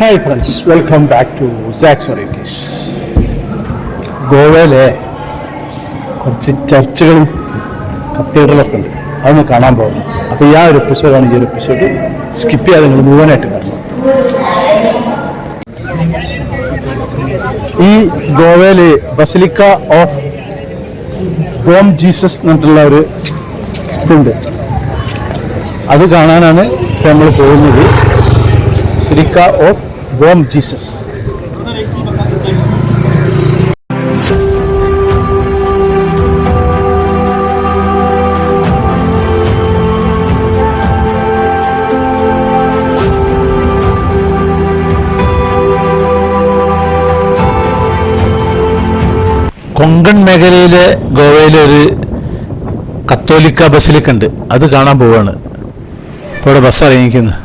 Hi friends welcome back to sax varieties ഗോവയിലെ കുറച്ച് ചർച്ചുകളും കത്തീഡ്രലൊക്കെ ഉണ്ട്. അതൊന്ന് കാണാൻ പോകുന്നു. അപ്പോൾ ഈ ആ ഒരു എപ്പിസോഡാണ് ഈ ഒരു എപ്പിസോഡ് സ്കിപ്പ് ചെയ്യാതെ നിങ്ങൾ മുഴുവനായിട്ട് കാണണം ഈ ഗോവയിലെ ബസിലിക്ക ഓഫ് ഹോം ജീസസ് എന്നിട്ടുള്ള ഒരു ഇതുണ്ട്. അത് കാണാനാണ് നമ്മൾ പോകുന്നത്. Basilica of home Jesus Konkan മേഖലയിലെ ഗോവയിലെ ഒരു കത്തോലിക്ക ബസിലിക്കുണ്ട് അത് കാണാൻ പോവാണ്. ഇപ്പോൾ ഇവിടെ ബസ് ഇറങ്ങിക്കുന്നത്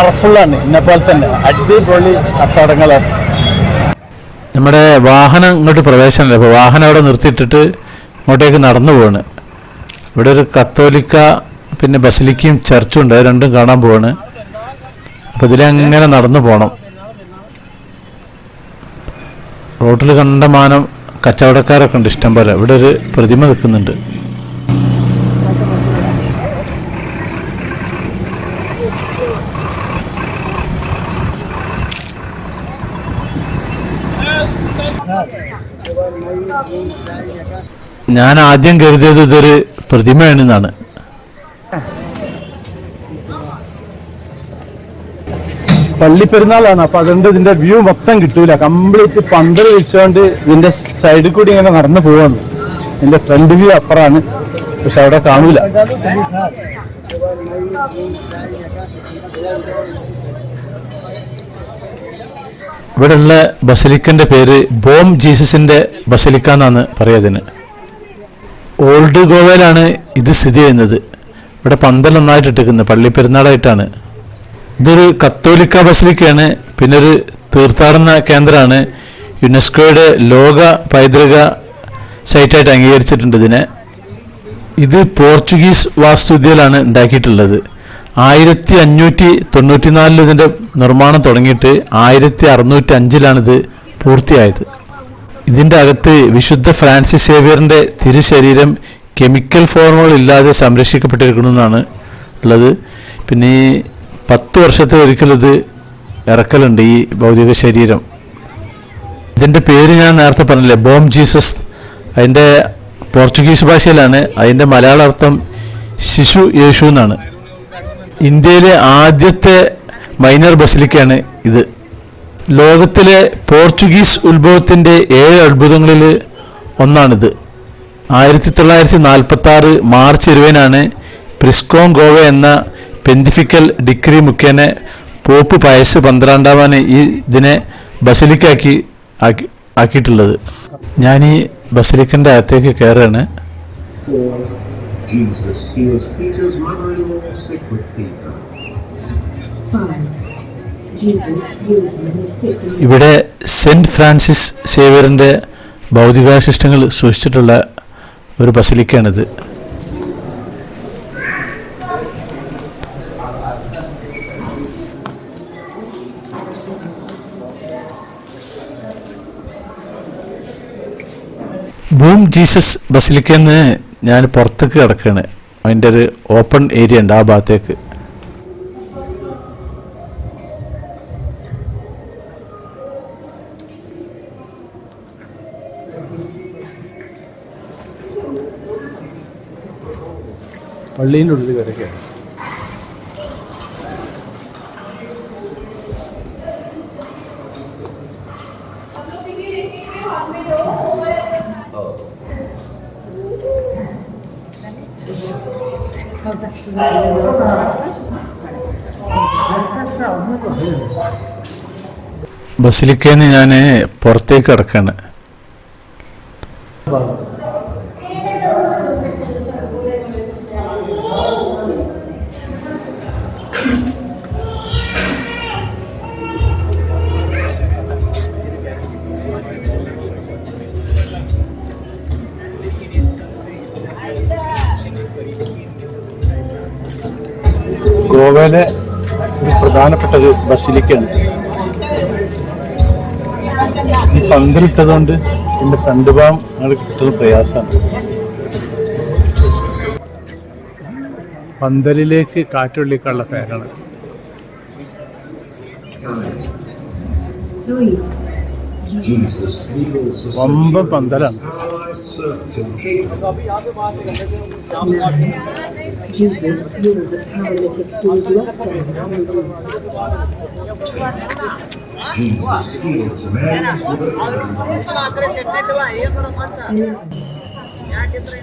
കളർഫുള്ളാണ്. എന്നെ പോലെ തന്നെ. അടിപൊളി കച്ചവടങ്ങളാണ്. നമ്മുടെ വാഹനം ഇങ്ങോട്ട് പ്രവേശനമില്ല. അപ്പോൾ വാഹനം അവിടെ നിർത്തിയിട്ടിട്ട് ഇങ്ങോട്ടേക്ക് നടന്നു പോവാണ്. ഇവിടെ ഒരു കത്തോലിക്ക പിന്നെ ബസിലിക്കയും ചർച്ചും ഉണ്ട്. അത് രണ്ടും കാണാൻ പോവാണ്. അപ്പോൾ ഇതിലങ്ങനെ നടന്നു പോകണം റോട്ടിൽ കണ്ടമാനം കച്ചവടക്കാരൊക്കെ ഉണ്ട് ഇഷ്ടംപോലെ. ഇവിടെ ഒരു പ്രതിമ നിൽക്കുന്നുണ്ട്. ഞാൻ ആദ്യം കരുതിയത് ഇതൊരു പ്രതിമയാണെന്നാണ്. പള്ളിപ്പെരുന്നാളാണ് അപ്പൊ അതുകൊണ്ട് ഇതിന്റെ വ്യൂ മൊത്തം കിട്ടൂല. കംപ്ലീറ്റ് പന്തൽ വെച്ചുകൊണ്ട് ഇതിന്റെ സൈഡിൽ കൂടി ഇങ്ങനെ നടന്നു പോവാണ്. ഇതിന്റെ ഫ്രണ്ട് വ്യൂ അപ്പുറമാണ്. പക്ഷെ അവിടെ കാണൂല. ഇവിടെയുള്ള ബസലിക്കന്റെ പേര് ബോം ജീസസിന്റെ ബസലിക്ക എന്നാണ് പറയതിന്. ഓൾഡ് ഗോവയിലാണ് ഇത് സ്ഥിതി ചെയ്യുന്നത്. ഇവിടെ പന്തൽ ഒന്നായിട്ട് ഇട്ടിരിക്കുന്നത് പള്ളി പെരുന്നാളായിട്ടാണ് ഇതൊരു കത്തോലിക്ക ബസലിക്കയാണ് പിന്നെ ഒരു തീർത്ഥാടന കേന്ദ്രമാണ്. യുനെസ്കോയുടെ ലോക പൈതൃക സൈറ്റായിട്ട് അംഗീകരിച്ചിട്ടുണ്ട് ഇതിനെ. ഇത് പോർച്ചുഗീസ് വാസ്തുവിദ്യയിലാണ് ഉണ്ടാക്കിയിട്ടുള്ളത്. ആയിരത്തി അഞ്ഞൂറ്റി തൊണ്ണൂറ്റിനാലിൽ ഇതിന്റെ നിർമ്മാണം തുടങ്ങിയിട്ട് ആയിരത്തി അറുന്നൂറ്റി അഞ്ചിലാണിത് പൂർത്തിയായത്. ഇതിന്റെ അകത്ത് വിശുദ്ധ ഫ്രാൻസിസ് സേവിയറിന്റെ തിരുശരീരം കെമിക്കൽ ഫോർമുകൾ ഇല്ലാതെ സംരക്ഷിക്കപ്പെട്ടിരിക്കണമെന്നാണ് ഉള്ളത്. പിന്നെ ഈ പത്ത് വർഷത്തെ ഒരിക്കലും ഇത് ഇറക്കലുണ്ട് ഈ ഭൗതിക ശരീരം. ഇതിന്റെ പേര് ഞാൻ നേരത്തെ പറഞ്ഞില്ലേ ബോം ജീസസ്. അതിന്റെ പോർച്ചുഗീസ് ഭാഷയിലാണ്. അതിന്റെ മലയാള അർത്ഥം ശിശു യേശു എന്നാണ്. ഇന്ത്യയിലെ ആദ്യത്തെ മൈനർ ബസിലിക്കാണ് ഇത്. ലോകത്തിലെ പോർച്ചുഗീസ് ഉത്ഭവത്തിന്റെ ഏഴ് അത്ഭുതങ്ങളിൽ ഒന്നാണിത്. ആയിരത്തി തൊള്ളായിരത്തി നാൽപ്പത്തി ആറ് മാർച്ച് ഇരുപതിനാണ് പ്രിസ്കോം ഗോവ എന്ന പെന്തിഫിക്കൽ ഡിഗ്രി മുഖേന പോപ്പ് പയസ് പന്ത്രണ്ടാമാണ് ഈ ഇതിനെ ബസിലിക്കാക്കി ആക്കി ആക്കിയിട്ടുള്ളത്. ഞാൻ ഈ ബസിലിക്കന്റെ അകത്തേക്ക് കയറുകയാണ്. Jesus. Heals Peter's mother in law sick with fever. ഇവിടെ സെന്റ് ഫ്രാൻസിസ് സേവിയറിന്റെ ഭൗതികാശിഷ്ടങ്ങൾ സൂക്ഷിച്ചിട്ടുള്ള ഒരു ബസിലിക്കാണിത് ഭൂം ജീസസ് ബസിലിക്കുന്ന ഞാൻ പുറത്തേക്ക് കിടക്കുകയാണ് അതിന്റെ ഒരു ഓപ്പൺ ഏരിയ ഉണ്ട് ആ ഭാഗത്തേക്ക്. പള്ളീന്റെ ഉള്ളിൽ കിടക്കുകയാണ് ബസിലിക്കേന്ന് ഞാൻ പുറത്തേക്ക് കിടക്കാണ്. ഗോവയിലെ ഒരു പ്രധാനപ്പെട്ട ഒരു ബസിലിക്കയാണ്. ഈ പന്തലിട്ടതുകൊണ്ട് എന്റെ ഫ്രണ്ട് ഭാഗം ഞങ്ങൾ കിട്ടുന്നത് പ്രയാസമാണ്. പന്തലിലേക്ക് കാറ്റുള്ളിക്കുള്ള ഫാനാണ് വമ്പൻ പന്തലാണ്. Jesus, heals was a paralytic who was left on the roof.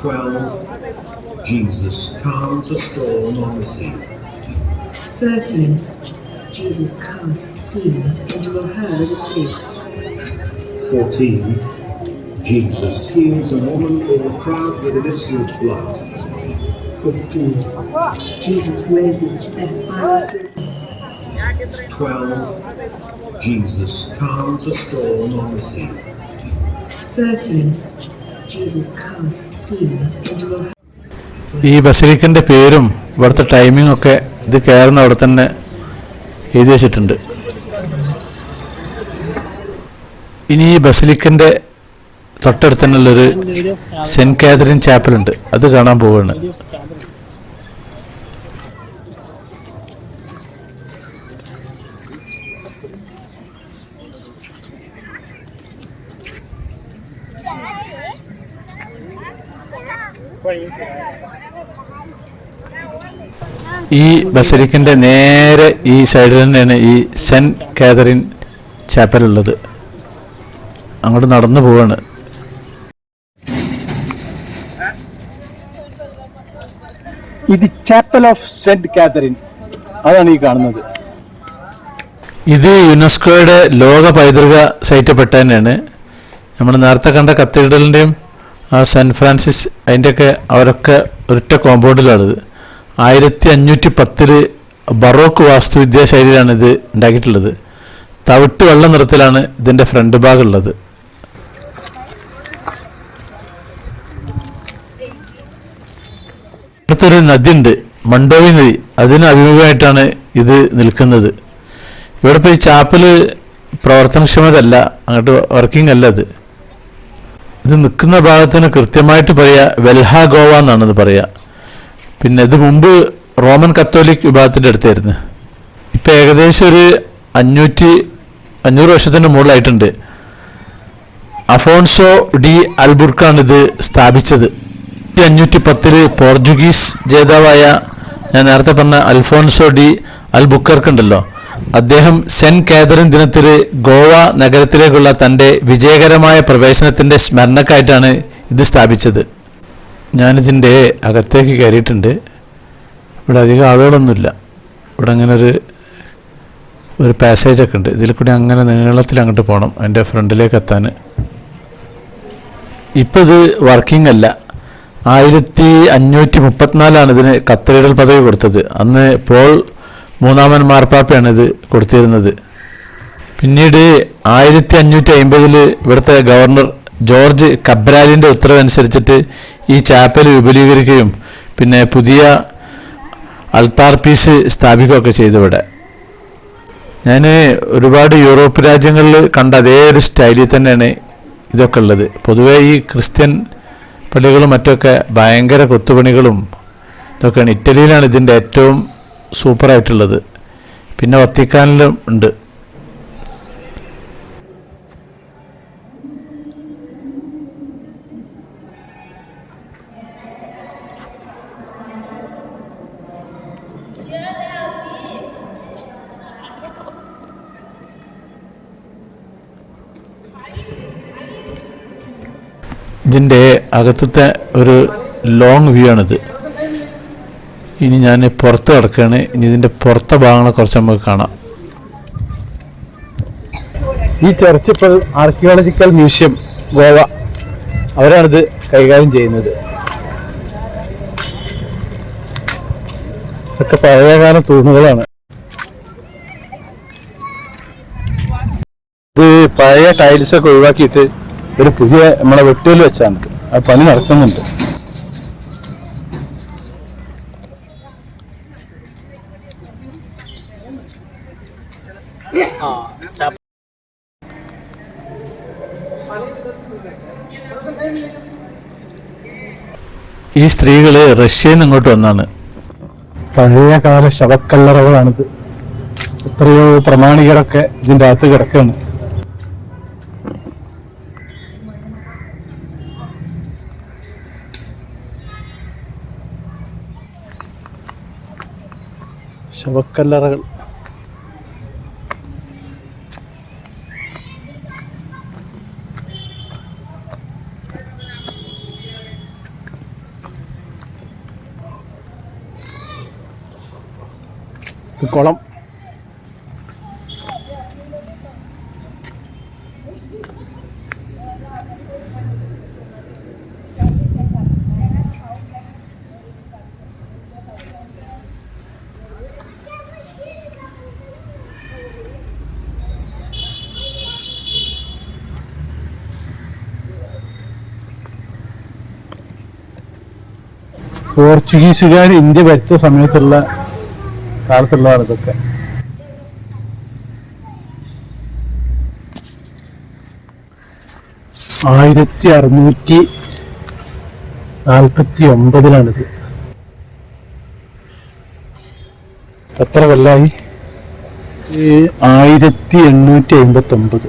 Twelve. Jesus calms a storm on the sea. Thirteen. Jesus casts demons into a herd of pigs. Fourteen. Jesus heals a woman overcrowded with illicit blood. 15. Jesus raises the finds 12. Jesus calms a storm on the sea. 13. Jesus calms steamers into the ഈ ബസലിക്കിന്റെ പേരും ഇവിടുത്തെ timing ഒക്കെ ഇത് കയറുന്ന അവിടെ തന്നെ എഴുതി വെച്ചിട്ടുണ്ട് ഇനി ഈ ബസലിക്കിന്റെ തൊട്ടടുത്തന്നുള്ളൊരു സെന്റ് കാതറിൻ ചാപ്പലുണ്ട് അത് കാണാൻ പോവുകയാണ് ഈ ബസലിക്കിന്റെ നേരെ ഈ സൈഡിൽ തന്നെയാണ് ഈ സെന്റ് കാതറിൻ ചാപ്പൽ ഉള്ളത്. അങ്ങോട്ട് നടന്നു പോവാണ്. ഇത് ചാപ്പൽ ഓഫ് സെന്റ് കാതറിൻ അതാണ് ഈ കാണുന്നത്. ഇത് യുനെസ്കോയുടെ ലോക പൈതൃക സൈറ്റ് പെട്ട തന്നെയാണ്. നമ്മൾ നേരത്തെ കണ്ട കത്തീഡ്രലിന്റെയും ആ സെന്റ് ഫ്രാൻസിസ് അതിന്റെയൊക്കെ അവരൊക്കെ ഒരൊറ്റ കോമ്പൗണ്ടിലാണിത് ആയിരത്തി അഞ്ഞൂറ്റി പത്തിൽ ബറോക്ക് വാസ്തുവിദ്യാ ശൈലിയിലാണ് ഇത് ഉണ്ടാക്കിയിട്ടുള്ളത്. തവിട്ട് വെള്ള നിറത്തിലാണ് ഇതിന്റെ ഫ്രണ്ട് ഭാഗം ഉള്ളത് അടുത്തൊരു നദി ഉണ്ട് മണ്ടോവി നദി. അതിന് അഭിമുഖമായിട്ടാണ് ഇത് നിൽക്കുന്നത്. ഇവിടെ ഇപ്പോൾ ഈ ചാപ്പൽ പ്രവർത്തനക്ഷമതല്ല അങ്ങോട്ട് വർക്കിംഗ് അല്ല അത് ഇത് നിൽക്കുന്ന ഭാഗത്തിന് കൃത്യമായിട്ട് പറയുക വെൽഹ ഗോവ എന്നാണ് ഇത് പറയുക പിന്നെ ഇത് മുമ്പ് റോമൻ കത്തോലിക് വിഭാഗത്തിന്റെ അടുത്തായിരുന്നു. ഇപ്പം ഏകദേശം ഒരു അഞ്ഞൂറ്റി അഞ്ഞൂറ് വർഷത്തിന് മുകളിലായിട്ടുണ്ട്. അഫോൺസോ ഡി അൽബുർക്കാണ് ഇത് സ്ഥാപിച്ചത്. അഞ്ഞൂറ്റി പത്തിൽ പോർച്ചുഗീസ് ജേതാവായ ഞാൻ നേരത്തെ പറഞ്ഞ അൽഫോൺസോ ഡി അൽ ബുക്കർക്ക് ഉണ്ടല്ലോ അദ്ദേഹം സെന്റ് കാതറിൻ ദിനത്തിൽ ഗോവ നഗരത്തിലേക്കുള്ള തന്റെ വിജയകരമായ പ്രവേശനത്തിന്റെ സ്മരണക്കായിട്ടാണ് ഇത് സ്ഥാപിച്ചത്. ഞാനിതിന്റെ അകത്തേക്ക് കയറിയിട്ടുണ്ട്. ഇവിടെ അധികം ആളുകളൊന്നുമില്ല. ഇവിടെ അങ്ങനെ ഒരു ഒരു പാസേജൊക്കെ ഉണ്ട്. ഇതിൽ കൂടി അങ്ങനെ നീളത്തിൽ അങ്ങോട്ട് പോകണം അതിന്റെ ഫ്രണ്ടിലേക്ക് എത്താൻ. ഇപ്പോൾ ഇത് വർക്കിംഗ് അല്ല. ആയിരത്തി അഞ്ഞൂറ്റി മുപ്പത്തിനാലാണ് ഇതിന് കത്തീഡ്രൽ പദവി കൊടുത്തത്. അന്ന് പോൾ മൂന്നാമൻ മാർപ്പാപ്പയാണ് ഇത് കൊടുത്തിരുന്നത്. പിന്നീട് ആയിരത്തി അഞ്ഞൂറ്റി അമ്പതിൽ ഇവിടുത്തെ ഗവർണർ ജോർജ് കബ്രാലിന്റെ ഉത്തരവനുസരിച്ചിട്ട് ഈ ചാപ്പൽ വിപുലീകരിക്കുകയും പിന്നെ പുതിയ അൾത്താർ പീസ് സ്ഥാപിക്കുകയൊക്കെ ചെയ്തു ഇവിടെ ഞാൻ ഒരുപാട് യൂറോപ്പ് രാജ്യങ്ങളിൽ കണ്ട അതേ ഒരു സ്റ്റൈലിൽ തന്നെയാണ് ഇതൊക്കെ ഉള്ളത്. പൊതുവേ ഈ ക്രിസ്ത്യൻ പള്ളികളും മറ്റൊക്കെ ഭയങ്കര കൊത്തുപണികളും ഇതൊക്കെയാണ്. ഇറ്റലിയിലാണ് ഇതിന്റെ ഏറ്റവും സൂപ്പറായിട്ടുള്ളത്. പിന്നെ വത്തിക്കാനിലും ഉണ്ട്. ഇതിന്റെ അകത്തത്തെ ഒരു ലോങ് വ്യൂ ആണിത്. ഇനി ഞാൻ പുറത്ത് കിടക്കുകയാണ്. ഇനി ഇതിന്റെ പുറത്തെ ഭാഗങ്ങളെ കുറച്ച് നമുക്ക് കാണാം. ഈ ചർച്ച് ഇപ്പോൾ ആർക്കിയോളജിക്കൽ മ്യൂസിയം ഗോവ. അവരാണിത് കൈകാര്യം ചെയ്യുന്നത്. ഇതൊക്കെ പഴയകാല തൂണുകളാണ്. ഇത് പഴയ ടൈൽസ് ഒക്കെ ഒഴിവാക്കിയിട്ട് ഒരു പുതിയ നമ്മളെ വെട്ടിയിൽ വെച്ചാണ്. ആ പണി നടക്കുന്നുണ്ട്. ഈ സ്ത്രീകൾ റഷ്യയിൽ നിന്ന് ഇങ്ങോട്ട് വന്നാണ്. പഴയ കാല ശവക്കല്ലറകളാണിത്. എത്രയോ പ്രമാണികരൊക്കെ ഇതിന്റെ അകത്ത് കിടക്കുകയാണ്. ശവക്കല്ലറകൾ കുളം. പോർച്ചുഗീസുകാർ ഇന്ത്യ ഭരിച്ച സമയത്തുള്ള കാലത്തുള്ളതാണ് ഇതൊക്കെ. ആയിരത്തി അറുന്നൂറ്റി നാൽപ്പത്തി ഒമ്പതിലാണിത് എത്ര കൊല്ലായി? ആയിരത്തി എണ്ണൂറ്റി അമ്പത്തി ഒമ്പത്